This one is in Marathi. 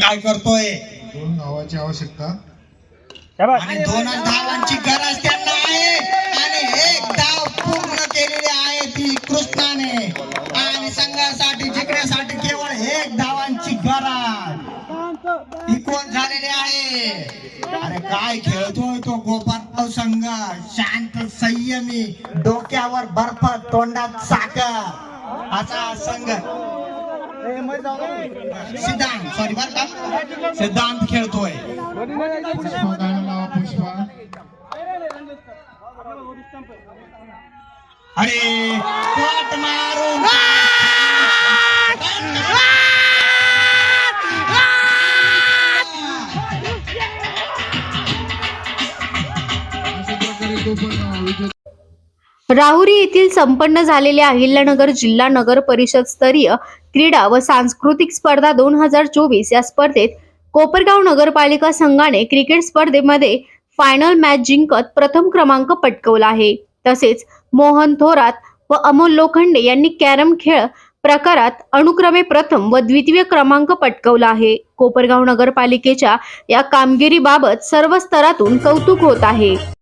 काय करतोय? दोन धावाची आवश्यकता. आणि दोनच धावांची गरज त्यांना आहे. आणि एक धाव पूर्ण केलेली आहे ती कृष्णाने. आणि संघासाठी जिंकण्यासाठी केवळ एक धावांची गरज. ही कोण झालेली आहे? अरे काय खेळतोय तो गोपालराव संघ? शांत संयमी डोक्यावर बर्फ तोंडात साखर. असा संघ सिद्धांत सॉरी बर का? सिद्धांत खेळतोय. पुष्पा गाणं लावा पुष्पा अरे कोट मारून. अशा प्रकारे तो पण विजय राहुरी येथील संपन्न झालेल्या अहिल्यानगर जिल्हा नगर परिषद स्तरीय क्रीडा व सांस्कृतिक स्पर्धा दोन हजार चोवीस या स्पर्धेत कोपरगाव नगरपालिका संघाने क्रिकेट स्पर्धेमध्ये फायनल मॅच जिंकत प्रथम क्रमांक पटकवला आहे. तसेच मोहन थोरात व अमोल लोखंडे यांनी कॅरम खेळ प्रकारात अनुक्रमे प्रथम व द्वितीय क्रमांक पटकवला आहे. कोपरगाव नगरपालिकेच्या या कामगिरीबाबत सर्व स्तरातून कौतुक होत आहे.